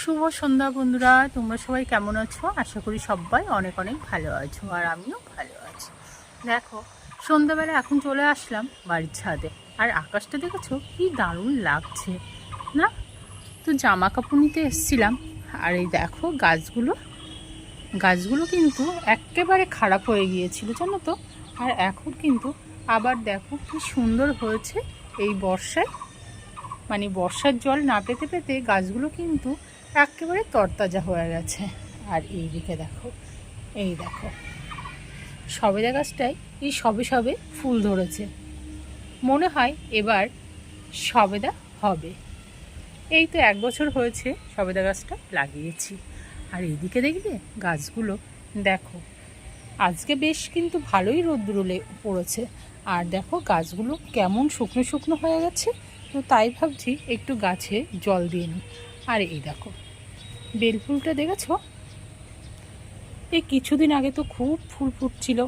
শুভ সন্ধ্যা বন্ধুরা, তোমরা সবাই কেমন আছো? আশা করি সবাই অনেক অনেক ভালো আছো আর আমিও ভালো আছি। দেখো, সন্ধ্যাবেলা এখন চলে আসলাম বাড়ির ছাদে। আর আকাশটা দেখেছ? কি দারুণ লাগছে, না? তো জামা কাপড় নিতে এসেছিলাম। আর এই দেখো, গাছগুলো গাছগুলো কিন্তু একেবারে খারাপ হয়ে গিয়েছিল, জানো তো? আর এখন কিন্তু আবার দেখো কি সুন্দর হয়েছে এই বর্ষায়। মানে বর্ষার জল না পেতে পেতে গাছগুলো কিন্তু একেবারে তরতাজা হয়ে গেছে। আর এই দিকে দেখো, এই দেখো। সবেদা গাছটায় এই সবে সবে ফুল ধরেছে। মনে হয় এবার সবেদা হবে। এই তো এক বছর হয়েছে সবেদা গাছটা লাগিয়েছি। আর এইদিকে দেখবে গাছগুলো, দেখো। আজকে বেশ কিন্তু ভালোই রোদ্রুলে পড়েছে। আর দেখো গাছগুলো কেমন শুকনো শুকনো হয়ে গেছে। তো তাই ভাবছি একটু গাছে জল দিয়ে নিই। আর এই দেখো, বেলফুলটা দেখেছ? এই কিছুদিন আগে তো খুব ফুল ফুটছিল,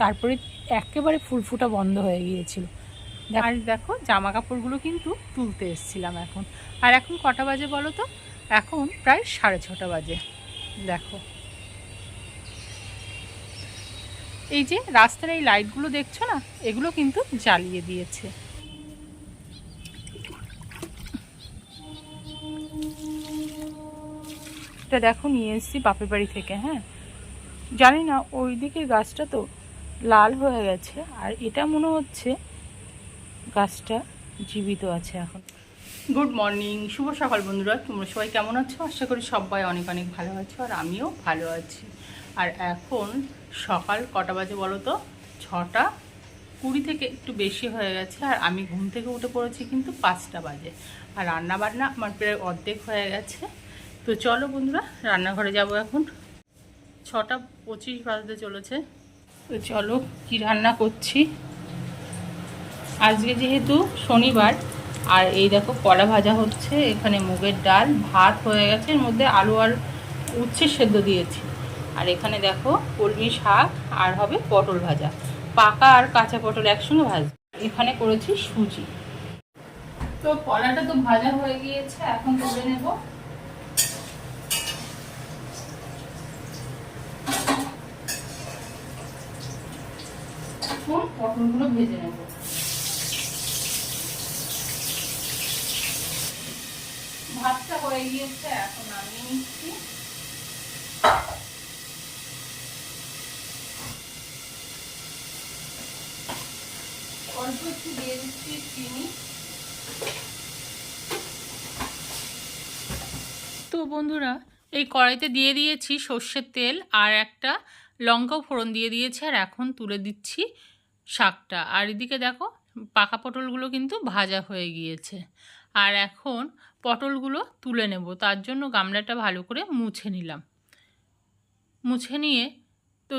তারপরে একেবারে ফুল ফুটা বন্ধ হয়ে গিয়েছিল। আর দেখো জামা কাপড়গুলো কিন্তু তুলতে এসেছিলাম এখন। আর এখন কটা বাজে বলো তো? এখন প্রায় সাড়ে ছটা বাজে। দেখো। এই যে রাস্তার এই লাইটগুলো দেখছ না, এগুলো কিন্তু জ্বালিয়ে দিয়েছে। এটা দেখো নিয়ে এসেছি বাপের বাড়ি থেকে হ্যাঁ। জানি না, ওই দিকের গাছটা তো লাল হয়ে গেছে, আর এটা মনে হচ্ছে গাছটা জীবিত আছে এখন। গুড মর্নিং শুভ সকাল বন্ধুরা, তোমরা সবাই কেমন আছো? আশা করি সবাই অনেক অনেক ভালো আছো, আর আমিও ভালো আছি। আর এখন সকাল কটা বাজে বলো তো? ছটা কুড়ি থেকে একটু বেশি হয়ে গেছে, আর আমি ঘুম থেকে উঠে পড়েছি কিন্তু পাঁচটা বাজে। আর রান্না বান্না আমার প্রায় অর্ধেক হয়ে গেছে। তো চলো বন্ধুরা, রান্নাঘরে যাব এখন। ছটা পঁচিশ বাজতে চলেছে। তো চলো কি রান্না করছি। আজকে যেহেতু শনিবার, আর এই দেখো কলা ভাজা হচ্ছে, এখানে মুগের ডাল, ভাত হয়ে গেছে, এর মধ্যে আলু আর উচ্ছে সেদ্ধ দিয়েছি। আর এখানে দেখো কলমি শাক, আর হবে পটল ভাজা। পাকা আর কাঁচা পটল একসঙ্গে ভাজ এখানে করেছি সুজি। তো কলাটা তো ভাজা হয়ে গিয়েছে, এখন তুলে নেব এখন পটলগুলো ভেজে নেব। ভাতটা হয়ে গিয়েছে, এখন আমি নিচ্ছি। অল্প একটু দিয়ে দিচ্ছি চিনি। তো বন্ধুরা, এই কড়াইতে দিয়ে দিয়েছি সর্ষের তেল আর একটা লঙ্কাও ফোড়ন দিয়ে দিয়েছি, আর এখন তুলে দিচ্ছি শাকটা। আর এদিকে দেখো, পাকা পটলগুলো কিন্তু ভাজা হয়ে গিয়েছে। আর এখন পটলগুলো তুলে নেব। তার জন্য গামলাটা ভালো করে মুছে নিলাম। মুছে নিয়ে তো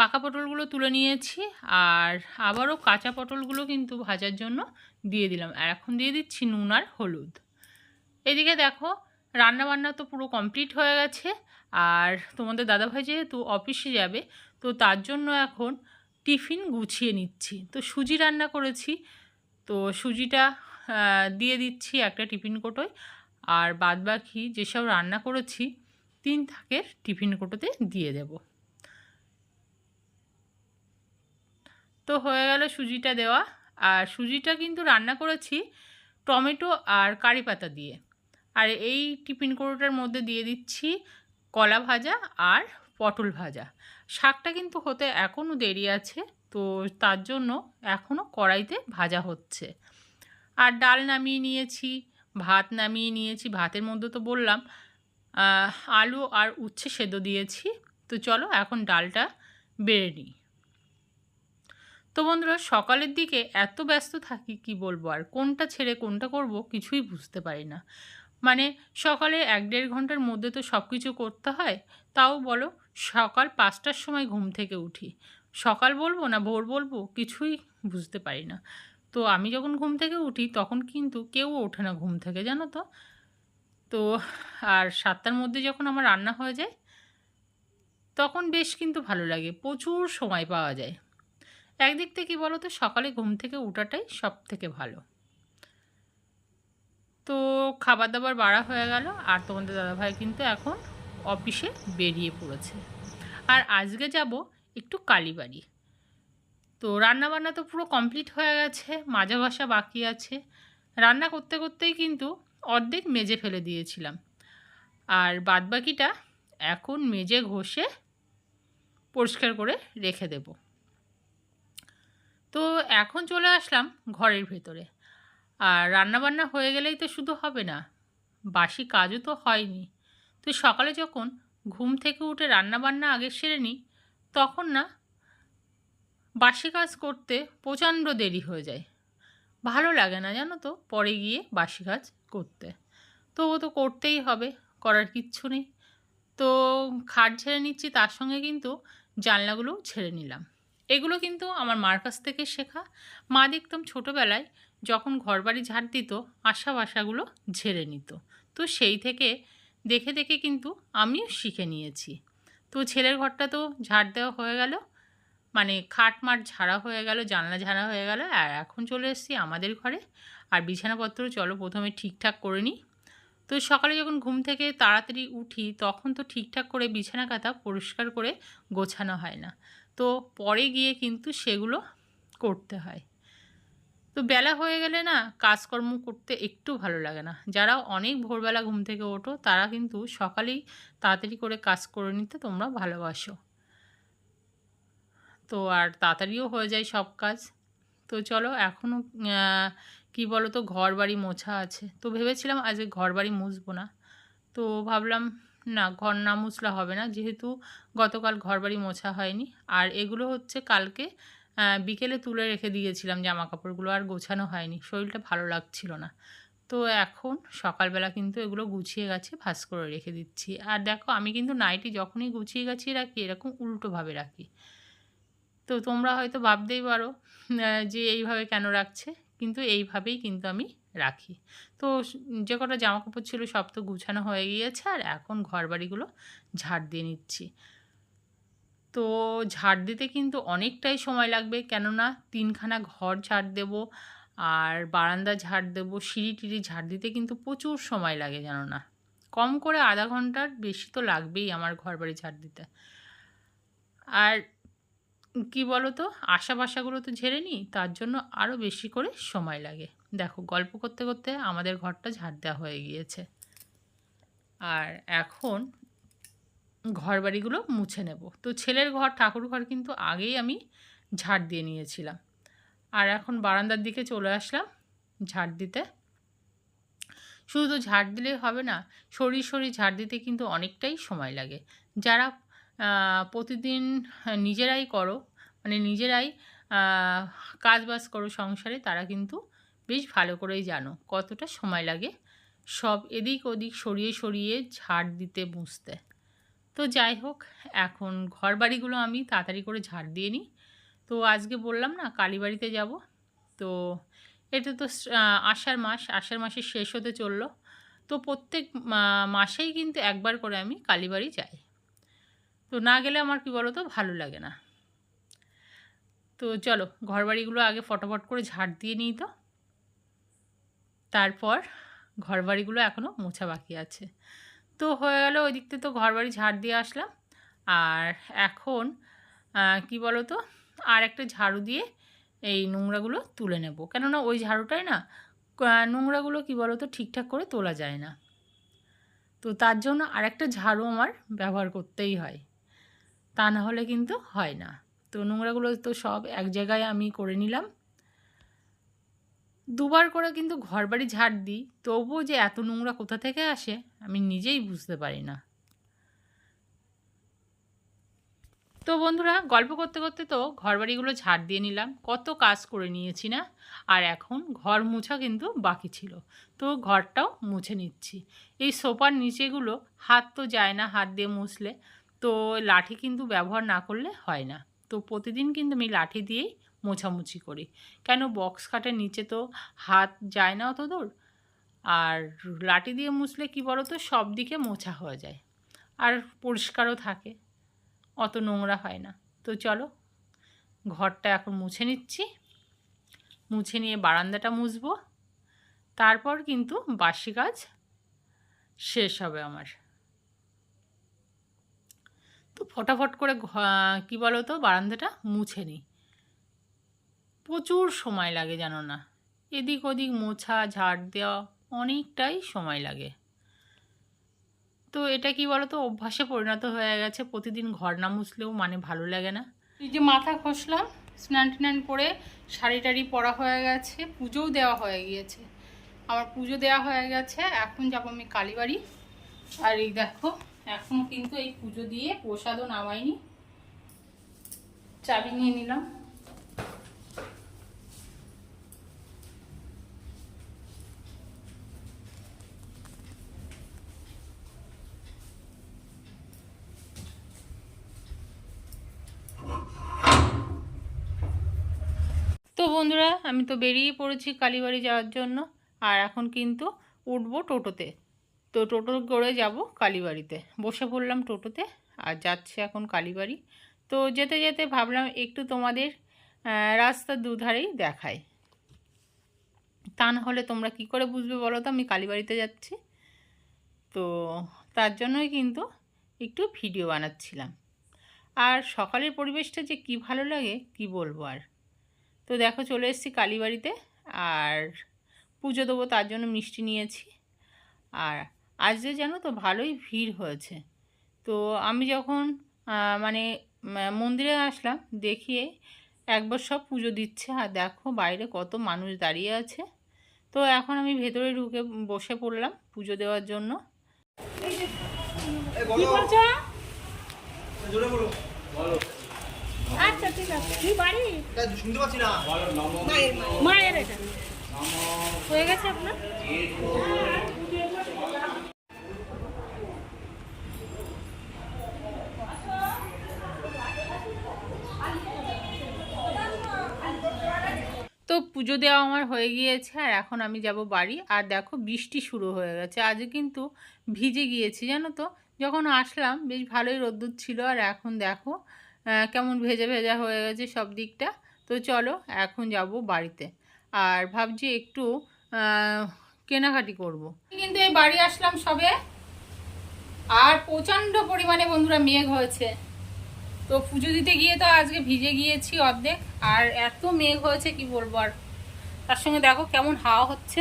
পাকা পটলগুলো তুলে নিয়েছি আর আবারও কাঁচা পটলগুলো কিন্তু ভাজার জন্য দিয়ে দিলাম। আর এখন দিয়ে দিচ্ছি নুন আর হলুদ। এদিকে দেখো রান্না বান্না তো পুরো কমপ্লিট হয়ে গেছে। আর তোমাদের দাদাভাই যেহেতু অফিসে যাবে, তো তার জন্য এখন টিফিন গুছিয়ে নিচ্ছি। তো সুজি রান্না করেছি। তো সুজিটা দিয়ে দিচ্ছি একটা টিফিন কোটোয়। আর বাদ বাকি যেসব রান্না করেছি, তিন থাকের টিফিন কোটোতে দিয়ে দেব। তো হয়ে গেল সুজিটা দেওয়া। আর সুজিটা কিন্তু রান্না করেছি টমেটো আর কারি পাতা দিয়ে। আর এই টিফিন কোটোটার মধ্যে দিয়ে দিচ্ছি কলা ভাজা আর পটল ভাজা। শাকটা কিন্তু হতে এখনও দেরি আছে, তো তার জন্য এখনও কড়াইতে ভাজা হচ্ছে। আর ডাল নামিয়ে নিয়েছি, ভাত নামিয়ে নিয়েছি, ভাতের মধ্যে তো বললাম আলু আর উচ্ছে সেদ্ধ দিয়েছি, তো চলো এখন ডালটা বেড়ে নিই। তো বন্ধুরা, সকালের দিকে এত ব্যস্ত থাকি, কি বলব আর? কোনটা ছেড়ে কোনটা করব কিছুই বুঝতে পারি না। মানে সকালে এক দেড় ঘণ্টার মধ্যে তো সব কিছু করতে হয়, তাও বলো সকাল পাঁচটার সময় ঘুম থেকে উঠি। সকাল বলব না ভোর বলব কিছুই বুঝতে পারি না। তো আমি যখন ঘুম থেকে উঠি তখন কিন্তু কেউ ওঠে না ঘুম থেকে, জানো তো? তো আর সাতটার মধ্যে যখন আমার রান্না হয়ে যায়, তখন বেশ কিন্তু ভালো লাগে, প্রচুর সময় পাওয়া যায়। একদিক থেকে বলো তো সকালে ঘুম থেকে ওঠাটাই সব থেকে ভালো। খাবার দাবার বাড়া হয়ে গেল আর তোমাদের দাদাভাই কিন্তু এখন অফিসে বেরিয়ে পড়েছে। আর আজকে যাব একটু কালীবাড়ি। তো রান্নাবান্না তো পুরো কমপ্লিট হয়ে গেছে, মাজা ভাসা বাকি আছে। রান্না করতে করতেই কিন্তু অর্ধেক মেজে ফেলে দিয়েছিলাম। আর বাদবাকিটা এখন মেজে ঘষে পরিষ্কার করে রেখে দেব। তো এখন চলে আসলাম ঘরের ভেতরে। আর রান্নাবান্না হয়ে গেলেই তো শুধু হবে না, বাসি কাজও তো হয়নি। তো সকালে যখন ঘুম থেকে উঠে রান্নাবান্না আগে সেরে নিই, তখন না বাসি কাজ করতে প্রচণ্ড দেরি হয়ে যায়। ভালো লাগে না জানো তো পরে গিয়ে বাসি কাজ করতে। তো ও তো করতেই হবে, করার কিচ্ছু নেই। তো খাট ঝেড়ে নিচ্ছি, তার সঙ্গে কিন্তু জানলাগুলোও ছেড়ে নিলাম। এগুলো কিন্তু আমার মার কাছ থেকে শেখা। মা দেখতাম ছোটোবেলায় যখন ঘরবাড়ি ঝাড় দিত, আশা বাসাগুলো ঝেড়ে নিত। তো সেই থেকে দেখে দেখে কিন্তু আমিও শিখে নিয়েছি। তো ছেলের ঘরটা তো ঝাড় দেওয়া হয়ে গেল মানে খাট মাঠ ঝাড়া হয়ে গেল, জানলা ঝাড়া হয়ে গেল, আর এখন চলে এসেছি আমাদের ঘরে। আর বিছানাপত্র চলো প্রথমে ঠিকঠাক করে নিই। তো সকালে যখন ঘুম থেকে তাড়াতাড়ি উঠি, তখন তো ঠিকঠাক করে বিছানা কাঁথা পরিষ্কার করে গোছানো হয় না। তো পরে গিয়ে কিন্তু সেগুলো করতে হয়। তো বেলা হয়ে গেলে না কাজকর্ম করতে একটু ভালো লাগে না। যারা অনেক ভোরবেলা ঘুম থেকে ওঠো, তারা কিন্তু সকালেই তাড়াতাড়ি করে কাজ করে নিতে তোমরা ভালোবাসো। তো আর তাড়াতাড়িও হয়ে যায় সব কাজ। তো চলো এখনও কি বলো তো ঘর বাড়ি মোছা আছে। তো ভেবেছিলাম আজকে ঘর বাড়ি মুছবো না। তো ভাবলাম, না, ঘর না মুছলে হবে না। যেহেতু গতকাল ঘর বাড়ি মোছা হয়নি। আর এগুলো হচ্ছে কালকে বিকেলে তুলে রেখে দিয়েছিলাম জামা কাপড়গুলো আর গোছানো হয়নি। শরীরটা ভালো লাগছিল না। তো এখন সকালবেলা কিন্তু এগুলো গুছিয়ে গেছে ভাস করে রেখে দিচ্ছি। আর দেখো, আমি কিন্তু নাইটি যখনই গুছিয়ে গাছিয়ে রাখি, এরকম উল্টোভাবে রাখি। তো তোমরা হয়তো ভাবতেই পারো যে এইভাবে কেন রাখছে? কিন্তু এইভাবেই কিন্তু আমি রাখি। তো যে কটা জামা কাপড় ছিল সব তো গুছানো হয়ে গিয়েছে, আর এখন ঘর বাড়িগুলো ঝাড় দিয়ে নিচ্ছি। তো ঝাড় দিতে কিন্তু অনেকটাই সময় লাগবে। কেননা তিনখানা ঘর ঝাড় দেব আর বারান্দা ঝাড় দেবো, সিঁড়ি টিড়ি ঝাড় দিতে কিন্তু প্রচুর সময় লাগে জানো না কম করে আধা ঘণ্টার বেশি তো লাগবেই আমার ঘর বাড়ি ঝাড় দিতে। আর কি বলো তো আশা বাসাগুলো তো ঝেড়ে নিই, তার জন্য আরও বেশি করে সময় লাগে। দেখো, গল্প করতে করতে আমাদের ঘরটা ঝাড় দেওয়া হয়ে গিয়েছে। আর এখন ঘর বাড়িগুলো মুছে নেব। তো ছেলের ঘর, ঠাকুর ঘর কিন্তু আগেই আমি ঝাড় দিয়ে নিয়েছিলাম। আর এখন বারান্দার দিকে চলে আসলাম ঝাড় দিতে। শুধু তো ঝাড় দিলেই হবে না শরীর শরীর ঝাড় দিতে কিন্তু অনেকটাই সময় লাগে। যারা প্রতিদিন নিজেরাই করো মানে নিজেরাই কাজ বাজ করো সংসারে, তারা কিন্তু বেশ ভালো করেই জানো কতটা সময় লাগে সব এদিক ওদিক সরিয়ে সরিয়ে ঝাড় দিতে বুঝতে তো যাই হোক, এখন ঘর বাড়িগুলো আমি তাড়াতাড়ি করে ঝাড় দিয়ে নিই। তো আজকে বললাম না, কালীবাড়িতে যাব। তো এটা তো আষাঢ় মাস, আষাঢ় মাসের শেষ হতে চলল। তো প্রত্যেক মাসেই কিন্তু একবার করে আমি কালীবাড়ি যাই। তো না গেলে আমার কি বলো তো ভালো লাগে না। তো চলো ঘর বাড়িগুলো আগে ফটোফট করে ঝাড় দিয়ে নিই তো। তারপর ঘর বাড়িগুলো এখনও মোছা বাকি আছে। তো হয়ে গেল, ওই দিক থেকে তো ঘর বাড়ি ঝাড় দিয়ে আসলাম। আর এখন কি বলো তো আর একটা ঝাড়ু দিয়ে এই নোংরাগুলো তুলে নেব। কেননা ওই ঝাড়ুটাই না নোংরাগুলো কি বলো তো ঠিকঠাক করে তোলা যায় না। তো তার জন্য আরেকটা ঝাড়ু আমার ব্যবহার করতেই হয়। তা না হলে কিন্তু হয় না। তো নোংরাগুলো তো সব এক জায়গায় আমি করে নিলাম। দুবার করে কিন্তু ঘর বাড়ি ঝাড় দিই, তবুও যে এত নোংরা কোথা থেকে আসে আমি নিজেই বুঝতে পারি না। তো বন্ধুরা, গল্প করতে করতে তো ঘর বাড়িগুলো ঝাড় দিয়ে নিলাম, কত কাজ করে নিয়েছি না? আর এখন ঘর মুছা কিন্তু বাকি ছিল, তো ঘরটাও মুছে নিচ্ছি। এই সোফার নিচেগুলো হাত তো যায় না হাত দিয়ে মুছলে, তো লাঠি কিন্তু ব্যবহার না করলে হয় না। তো প্রতিদিন কিন্তু আমি লাঠি দিয়েই মোছামুছি করি। কেন বক্স খাটের নিচে তো হাত যায় না অত দূর আর লাঠি দিয়ে মুছলে কি বলো তো সব দিকে মোছা হয়ে যায়। আর পরিষ্কারও থাকে। অত নোংরা হয় না। তো চলো, ঘরটা এখন মুছে নিচ্ছি। মুছে নিয়ে বারান্দাটা মুছবো। তারপর কিন্তু বাসি কাজ শেষ হবে আমার। তো ফটাফট করে কি বলো তো বারান্দাটা মুছে নিই। প্রচুর সময় লাগে জানো না। এদিক ওদিক মোছা, ঝাড় দেওয়া অনেকটাই সময় লাগে। তো এটা কি বলো তো অভ্যাসে পরিণত হয়ে গেছে। প্রতিদিন ঘর না মুছলেও মানে ভালো লাগে না। এই যে মাথা খসলাম স্নান টান করে শাড়ি টাড়ি পরা হয়ে গেছে, পুজোও দেওয়া হয়ে গিয়েছে। আমার পুজো দেওয়া হয়ে গেছে, এখন যাব আমি কালীবাড়ি। আর এই দেখো এখনও কিন্তু এই পুজো দিয়ে প্রসাদও নামাইনি। চাবি নিয়ে নিলাম। বন্ধুরা, আমি তো বেরিয়ে পড়েছি কালীবাড়ি যাওয়ার জন্য, আর এখন কিন্তু উঠবো টোটোতে। তো টোটো করে যাব কালীবাড়িতে। বসে পড়লাম টোটোতে, আর যাচ্ছে এখন কালীবাড়ি। তো যেতে যেতে ভাবলাম একটু তোমাদের রাস্তার দুধারেই দেখাই। তা না হলে তোমরা কি করে বুঝবে বলো তো? আমি কালীবাড়িতে যাচ্ছি। তো তার জন্যই কিন্তু একটু ভিডিও বানাচ্ছিলাম। আর সকালের পরিবেশটা যে কি ভালো লাগে, কি বলব আর? তো দেখো চলে এসেছি কালীবাড়িতে আর পুজো দেবো তার জন্য মিষ্টি নিয়েছি। আর আজ যে জানো তো ভালোই ভিড় হয়েছে। তো আমি যখন মানে মন্দিরে আসলাম দেখিয়ে একবার সব পুজো দিচ্ছে আর দেখো বাইরে কত মানুষ দাঁড়িয়ে আছে। তো এখন আমি ভেতরে ঢুকে বসে পড়লাম পুজো দেওয়ার জন্য। কি বলছো? আচ্ছা ঠিক আছে। কি বাড়ি? শুনতে পাচ্ছি না। মায়ের এটা। হয়ে গেছে আপনার? তো পুজো দেওয়া আমার হয়ে গিয়েছে আর এখন আমি যাব বাড়ি। আর দেখো বৃষ্টি শুরু হয়ে গেছে। আজ কিন্তু ভিজে গিয়েছি জানো তো? যখন আসলাম বেশ ভালোই রোদ্দুর ছিল। আর এখন দেখো কেমন ভেজা ভেজা হয়ে গেছে সব দিকটা। তো চলো, এখন যাব বাড়িতে। আর ভাবছি একটু কেনাকাটি করব। কিন্তু এই বাড়ি আসলাম সবে। আর প্রচণ্ড পরিমাণে বন্ধুরা মেঘ হয়েছে। তো পুজো দিতে গিয়ে তো আজকে ভিজে গিয়েছি অর্ধেক। আর এত মেঘ হয়েছে, কি বলব আর। তার সঙ্গে দেখো কেমন হাওয়া হচ্ছে।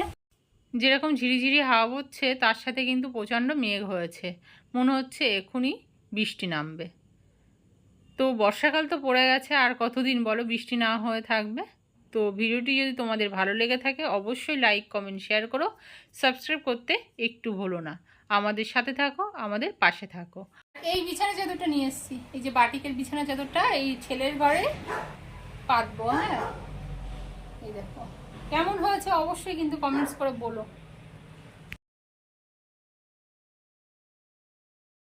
যেরকম ঝিরিঝিরি হাওয়া হচ্ছে তার সাথে কিন্তু প্রচণ্ড মেঘ হয়েছে। মনে হচ্ছে এখনই বৃষ্টি নামবে। তো বর্ষাকাল তো পড়ে গেছে, আর কতদিন বলো বৃষ্টি না হয়ে থাকবে? তো ভিডিওটি যদি তোমাদের ভালো লেগে থাকে, অবশ্যই লাইক কমেন্ট শেয়ার করো। সাবস্ক্রাইব করতে একটু ভুলো না। আমাদের সাথে থাকো, আমাদের পাশে থাকো। এই বিছানা চাদরটা নিয়ে এসেছি। এই যে বাটিকের বিছানা চাদরটা, এই ছেলের ঘরে পাতবো হ্যাঁ? এই দেখো। কেমন হয়েছে অবশ্যই কিন্তু কমেন্টস করে বলো।